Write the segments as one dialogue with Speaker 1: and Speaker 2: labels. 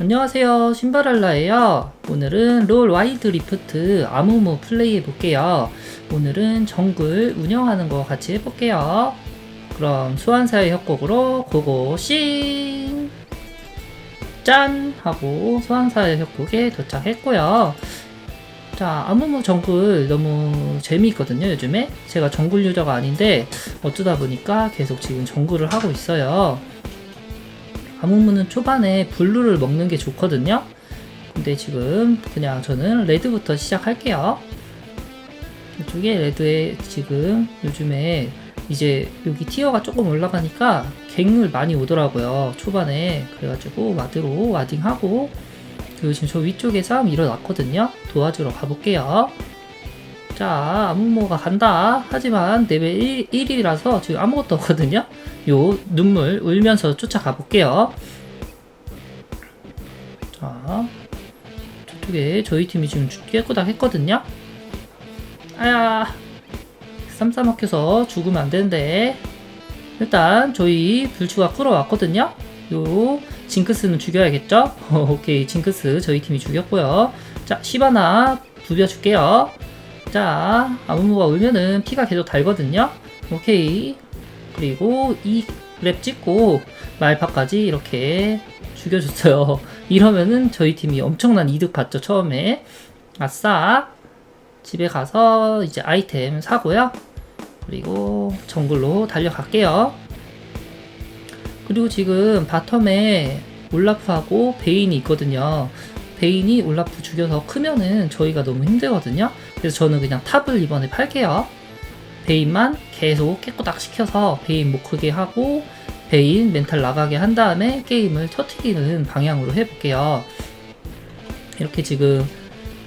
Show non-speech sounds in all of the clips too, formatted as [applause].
Speaker 1: 안녕하세요. 신바랄라예요. 오늘은 롤 와이드 리프트 아무무 플레이 해볼게요. 오늘은 정글 운영하는 거 같이 해볼게요. 그럼 소환사의 협곡으로 고고싱! 짠! 하고 소환사의 협곡에 도착했고요. 자 아무무 정글 너무 재미있거든요 요즘에. 제가 정글 유저가 아닌데 어쩌다 보니까 계속 지금 정글을 하고 있어요 아무무는 초반에 블루를 먹는 게 좋거든요. 근데 지금 그냥 저는 레드부터 시작할게요. 이쪽에 레드에 지금 요즘에 이제 여기 티어가 조금 올라가니까 갱을 많이 오더라고요. 초반에. 그래가지고 와드로 와딩하고 그리고 지금 저 위쪽에 싸움 일어났거든요. 도와주러 가볼게요. 자, 아무모가 간다. 하지만 레벨 1, 1이라서 지금 아무것도 없거든요. 요 눈물 울면서 쫓아가 볼게요. 자, 저쪽에 저희 팀이 지금 깨끗하게 했거든요. 아야, 쌈싸 막혀서 죽으면 안 되는데. 일단 저희 불추가 끌어왔거든요. 요 징크스는 죽여야겠죠? [laughs] 오케이, 징크스 저희 팀이 죽였고요. 자, 시바나 부벼줄게요. 자, 아무무가 울면은 피가 계속 달거든요. 오케이. 그리고 이 랩 찍고 말파까지 이렇게 죽여줬어요. [laughs] 이러면은 저희 팀이 엄청난 이득 봤죠, 처음에. 아싸. 집에 가서 이제 아이템 사고요. 그리고 정글로 달려갈게요. 그리고 지금 바텀에 올라프하고 베인이 있거든요. 베인이 올라프 죽여서 크면은 저희가 너무 힘들거든요. 그래서 저는 그냥 탑을 이번에 팔게요. 베인만 계속 깨꼬닥 시켜서 베인 못 크게 하고 베인 멘탈 나가게 한 다음에 게임을 터트리는 방향으로 해볼게요. 이렇게 지금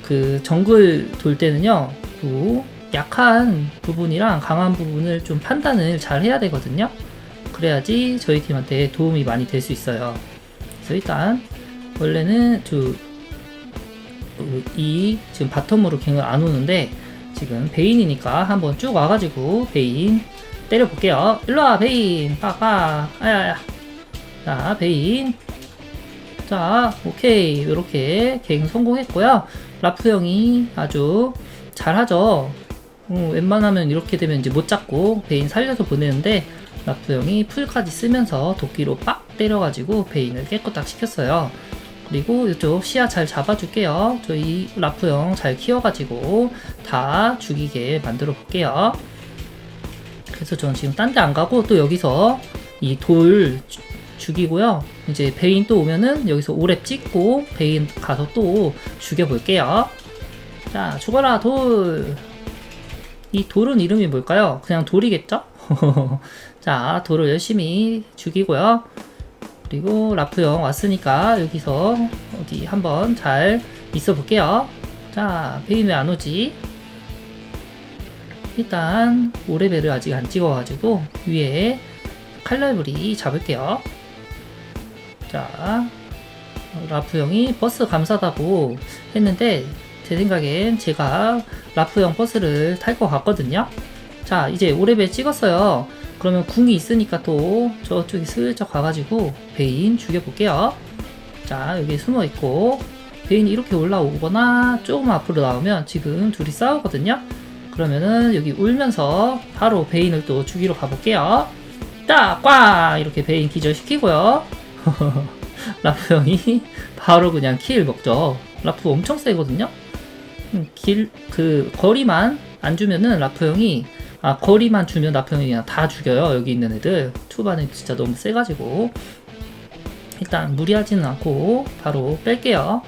Speaker 1: 그 정글 돌 때는요, 그 약한 부분이랑 강한 부분을 좀 판단을 잘 해야 되거든요. 그래야지 저희 팀한테 도움이 많이 될 수 있어요. 그래서 일단 원래는 저 이 지금 바텀으로 갱을 안 오는데 지금 베인이니까 한번 쭉 와가지고 베인 때려볼게요. 일로와 베인 빡빡 아야야 자 베인 자 오케이 이렇게 갱 성공했고요. 라프 형이 아주 잘하죠. 음, 웬만하면 이렇게 되면 이제 못 잡고 베인 살려서 보내는데 라프 형이 풀까지 쓰면서 도끼로 빡 때려가지고 베인을 깨끗딱 시켰어요. 그리고 이쪽 시야 잘 잡아줄게요. 저희 라프 형 잘 키워가지고 다 죽이게 만들어 볼게요. 그래서 저는 지금 딴 데 안 가고 또 여기서 이 돌 죽이고요. 이제 베인 또 오면은 여기서 오랩 찍고 베인 가서 또 죽여볼게요. 자, 죽어라 돌. 이 돌은 이름이 뭘까요? 그냥 돌이겠죠? [laughs] 자, 돌을 열심히 죽이고요. 그리고 라프 형 왔으니까 여기서 어디 한번 잘 있어 볼게요. 자, 베인 왜안 오지? 일단 5레벨을 아직 안 찍어가지고 위에 칼날부리 잡을게요. 자, 라프 형이 버스 감사다고 했는데 제 생각엔 제가 라프 형 버스를 탈 것 같거든요. 자, 이제 5레벨 찍었어요. 그러면 궁이 있으니까 또 저쪽에 슬쩍 가가지고 베인 죽여볼게요. 자, 여기 숨어 있고 베인이 이렇게 올라오거나 조금 앞으로 나오면 지금 둘이 싸우거든요. 그러면은 여기 울면서 바로 베인을 또 죽이러 가볼게요. 딱! 꽉! 이렇게 베인 기절시키고요. [laughs] 라프 형이 바로 그냥 킬 먹죠. 라프 엄청 세거든요. 음, 길, 그, 거리만 안 주면은 라프 형이 아 거리만 주면 형이 그냥 다 죽여요. 여기 있는 애들. 초반에 진짜 너무 세가지고. 일단 무리하지는 않고 바로 뺄게요.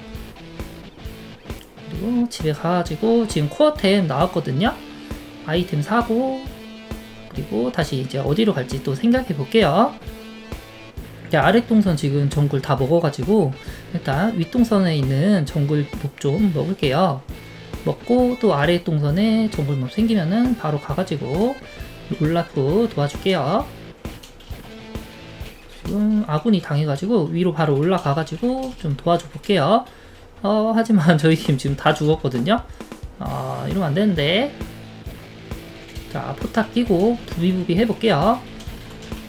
Speaker 1: 그리고 집에 가가지고 지금 코어템 나왔거든요. 아이템 사고 그리고 다시 이제 어디로 갈지 또 생각해 볼게요. 아랫동선 지금 정글 다 먹어가지고 일단 윗동선에 있는 정글 몹좀 먹을게요. 먹고 또 아래 동선에 정글몹 생기면은 바로 가가지고 올라프 도와줄게요. 지금 아군이 당해가지고 위로 바로 올라가가지고 좀 도와줘 볼게요. 어, 하지만 [laughs] 저희 팀 지금 다 죽었거든요. 아, 이러면 안 되는데. 자, 포탑 끼고 부비부비 해볼게요.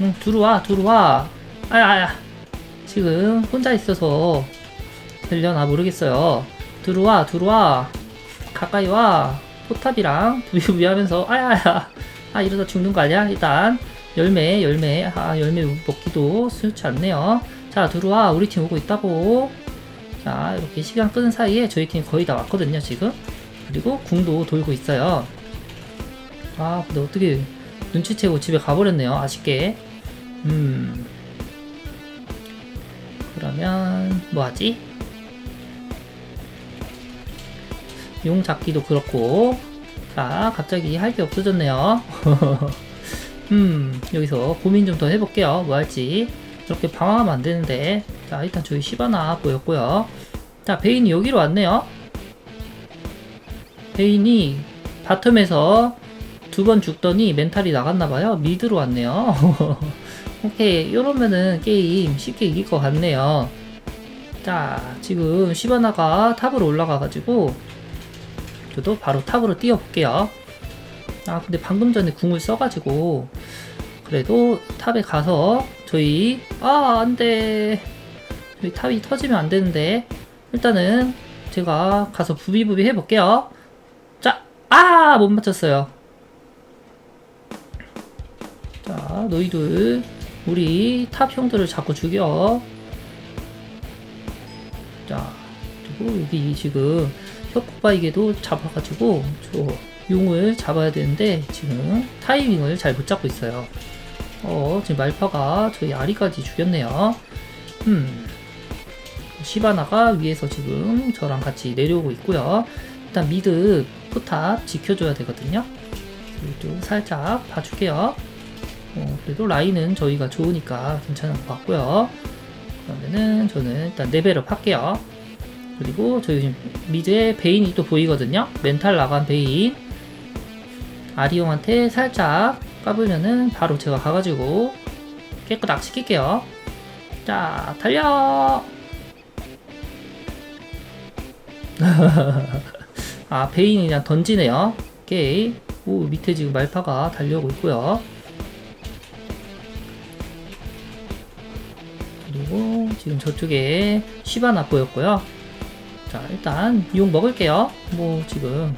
Speaker 1: 응, 들어와, 들어와. 아야, 아야. 지금 혼자 있어서 되려나 모르겠어요. 들어와, 들어와. 가까이 와. 포탑이랑 부비부비 하면서, 아야야. 아, 이러다 죽는 거 아니야? 일단, 열매, 열매. 아, 열매 먹기도 싫지 않네요. 자, 들어와. 우리 팀 오고 있다고. 자, 이렇게 시간 끄는 사이에 저희 팀 거의 다 왔거든요, 지금. 그리고 궁도 돌고 있어요. 아, 근데 어떻게 눈치채고 집에 가버렸네요. 아쉽게. 음. 그러면 뭐 하지? 용 잡기도 그렇고. 자, 갑자기 할 게 없어졌네요. [laughs] 음, 여기서 고민 좀 더 해볼게요. 뭐 할지. 이렇게 방황하면 안 되는데. 자, 일단 저희 시바나 보였고요. 자, 베인이 여기로 왔네요. 베인이 바텀에서 두 번 죽더니 멘탈이 나갔나봐요. 미드로 왔네요. [laughs] 오케이, 이러면은 게임 쉽게 이길 것 같네요. 자, 지금 시바나가 탑으로 올라가가지고, 저도 바로 탑으로 뛰어볼게요. 아, 근데 방금 전에 궁을 써가지고, 그래도 탑에 가서, 저희, 아, 안 돼. 저희 탑이 터지면 안 되는데, 일단은 제가 가서 부비부비 해볼게요. 자, 아! 못 맞췄어요. 자, 너희들, 우리 탑 형들을 자꾸 죽여. 자, 그리고 여기 지금 협곡바이게도 잡아가지고, 저 용을 잡아야 되는데, 지금 타이밍을 잘 못 잡고 있어요. 어, 지금 말파가 저희 아리까지 죽였네요. 음. 시바나가 위에서 지금 저랑 같이 내려오고 있고요. 일단 미드 포탑 지켜줘야 되거든요. 그리고 살짝 봐줄게요. 어, 그래도 라인은 저희가 좋으니까 괜찮은 것 같고요. 그러면은 저는 일단 레벨업 할게요. 그리고 저희 지금 미드에 베인이 또 보이거든요. 멘탈 나간 베인. 아리용한테 살짝 까불면은 바로 제가 가가지고 깨끗하게 시킬게요. 자, 달려! [laughs] 아, 베인이 그냥 던지네요. 오케이. 오, 밑에 지금 말파가 달려오고 있고요. 그리고 지금 저쪽에 시바나 보였고요. 자, 일단 용 먹을게요. 뭐 지금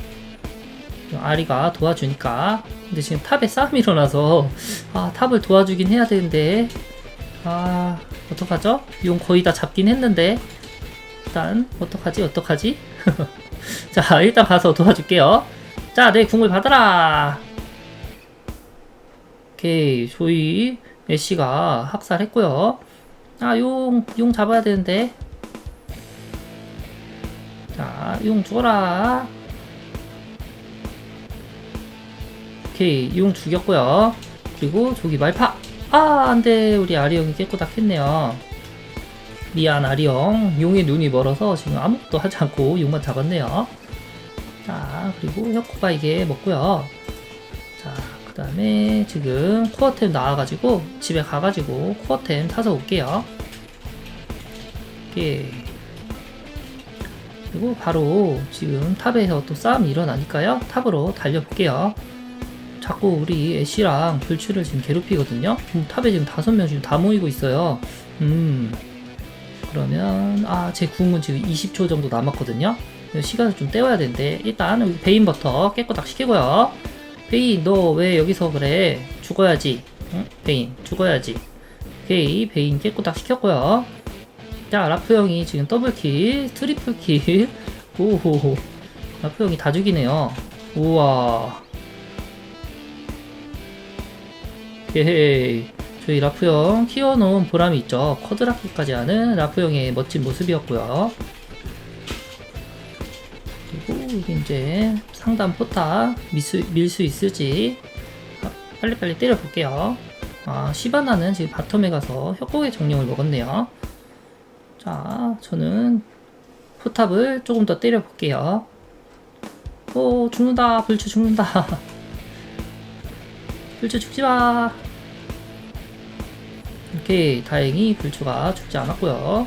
Speaker 1: 아리가 도와주니까. 근데 지금 탑에 싸움이 일어나서 아, 탑을 도와주긴 해야 되는데 아, 어떡하죠? 용 거의 다 잡긴 했는데 일단 어떡하지? 어떡하지? [laughs] 자, 일단 가서 도와줄게요. 자, 내 궁을 받아라. 오케이, 조이 애쉬가 학살했고요. 아, 용, 용 잡아야 되는데. 자, 용 죽어라. 오케이, 용 죽였고요. 그리고 저기 말파. 아, 안 돼. 우리 아리형이 깨끗하게 했네요. 미안, 아리형. 용의 눈이 멀어서 지금 아무것도 하지 않고 용만 잡았네요. 자, 그리고 협곡가 이게 먹고요. 자, 그 다음에 지금 코어템 나와가지고 집에 가가지고 코어템 타서 올게요. 오케이. 그리고 바로 지금 탑에서 또 싸움이 일어나니까요. 탑으로 달려볼게요. 자꾸 우리 애쉬랑 불추를 지금 괴롭히거든요. 음, 탑에 지금 다섯 명 지금 다 모이고 있어요. 음. 그러면 아 제 궁은 지금 20초 정도 남았거든요. 시간을 좀 때워야 되는데 일단 베인부터 깨끗하게 시키고요. 베인 너 왜 여기서 그래? 죽어야지. 응? 베인 죽어야지. 오케이 베인 깨끗하게 시켰고요. 자 라프 형이 지금 더블킬, 트리플킬. [laughs] 오호 라프 형이 다 죽이네요. 우와. 헤헤 저희 라프 형 키워놓은 보람이 있죠. 쿼드라키까지 하는 라프 형의 멋진 모습이었고요. 그리고 이제 상단 포탑 밀 수 있을지 아, 빨리빨리 때려볼게요. 아, 시바나는 지금 바텀에 가서 협곡의 정령을 먹었네요. 자, 저는 포탑을 조금 더 때려볼게요. 오, 죽는다. 불추 죽는다. [laughs] 불추 죽지 마. 오케이, 다행히 불추가 죽지 않았고요.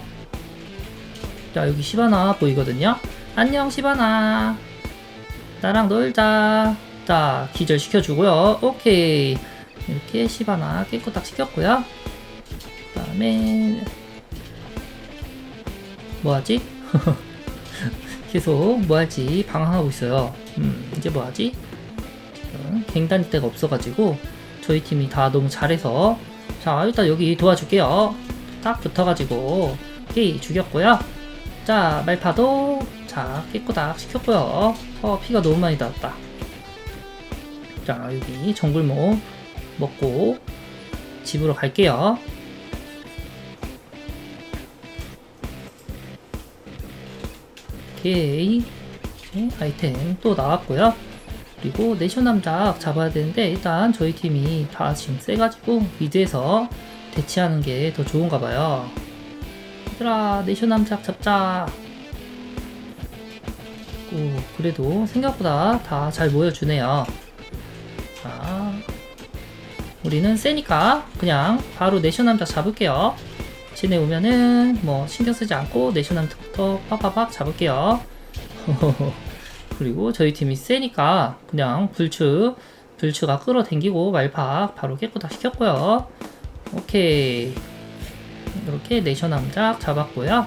Speaker 1: 자, 여기 시바나 보이거든요. 안녕 시바나 나랑 놀자 자 기절 시켜주고요 오케이 이렇게 시바나 깨끗하게 시켰고요 그 다음에 뭐하지 [laughs] 계속 뭐 할지 방황하고 있어요. 음, 이제 뭐 하지? 지금 갱단일 데가 없어가지고 저희 팀이 다 너무 잘해서 자 일단 여기 도와줄게요. 딱 붙어가지고 게이 죽였고요. 자 말파도 자 깨꼬닥 시켰고요. 어 피가 너무 많이 나왔다. 자 여기 정글모 먹고 집으로 갈게요. 오케이. 네, 아이템 또 나왔고요. 그리고 내셔 남작 잡아야 되는데 일단 저희 팀이 다 지금 세가지고 미드에서 대치하는 게 더 좋은가 봐요. 얘들아 내셔 남작 잡자. 오, 그래도 생각보다 다 잘 모여주네요. 자 우리는 세니까 그냥 바로 내셔 남작 잡을게요 쟤네 오면은 뭐 신경 쓰지 않고 내셔널부터 빡빡빡 잡을게요. [laughs] 그리고 저희 팀이 세니까 그냥 불추 불추가 끌어당기고 말팍 바로 깨끗하게 시켰고요. 오케이 이렇게 내셔 남작 잡았고요.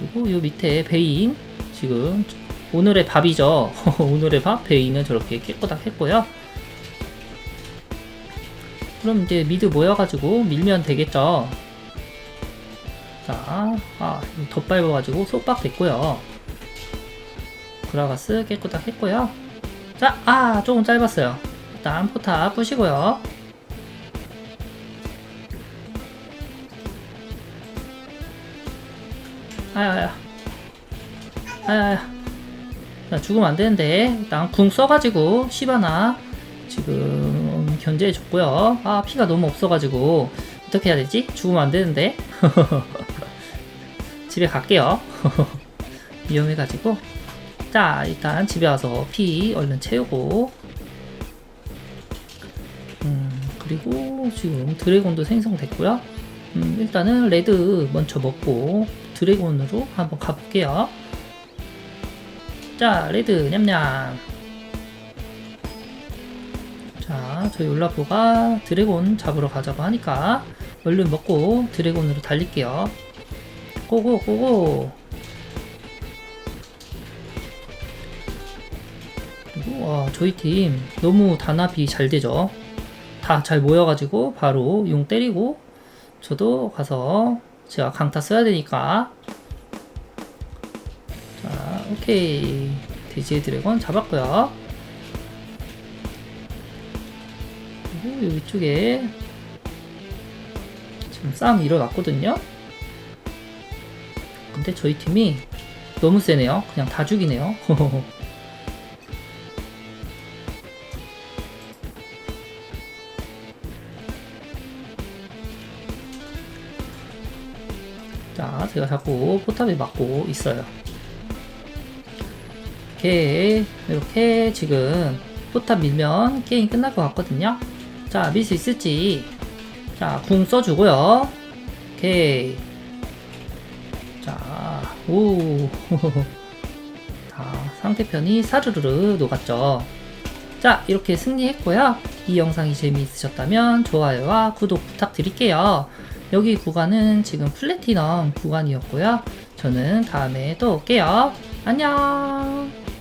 Speaker 1: 그리고 요 밑에 베인 지금 오늘의 밥이죠. [laughs] 오늘의 밥 베인은 저렇게 깨끗하게 했고요. 그럼 이제 미드 모여가지고 밀면 되겠죠. 자, 아, 덧밟아가지고 속박 됐고요. 그라가스 깨끗하게 했고요. 자, 아, 조금 짧았어요. 일단 포탑 부시고요. 아야야. 아야야. 자, 죽으면 안 되는데, 일단 궁 써가지고, 시바나, 지금, 견제해줬고요. 아, 피가 너무 없어가지고, 어떻게 해야 되지? 죽으면 안 되는데. [laughs] 집에 갈게요. [laughs] 위험해가지고. 자, 일단 집에 와서 피 얼른 채우고. 음, 그리고 지금 드래곤도 생성됐고요. 음, 일단은 레드 먼저 먹고 드래곤으로 한번 가볼게요. 자, 레드 냠냠. 자, 저희 올라프가 드래곤 잡으러 가자고 하니까 얼른 먹고 드래곤으로 달릴게요. 고고 고고. 그리고 와, 저희 팀 너무 단합이 잘 되죠. 다 잘 모여가지고 바로 용 때리고 저도 가서 제가 강타 써야 되니까 자 오케이 돼지의 드래곤 잡았고요. 그리고 여기 쪽에 지금 싸움 일어났거든요. 근데 저희 팀이 너무 세네요. 그냥 다 죽이네요. [laughs] 자, 제가 자꾸 포탑에 맞고 있어요. 이렇게, 이렇게 지금 포탑 밀면 게임 끝날 것 같거든요. 자, 밀 수 있을지. 자, 궁 써주고요. 오케이. 자, 오. [laughs] 자, 상대편이 사르르르 녹았죠. 자, 이렇게 승리했고요. 이 영상이 재미있으셨다면 좋아요와 구독 부탁드릴게요. 여기 구간은 지금 플래티넘 구간이었고요. 저는 다음에 또 올게요. 안녕!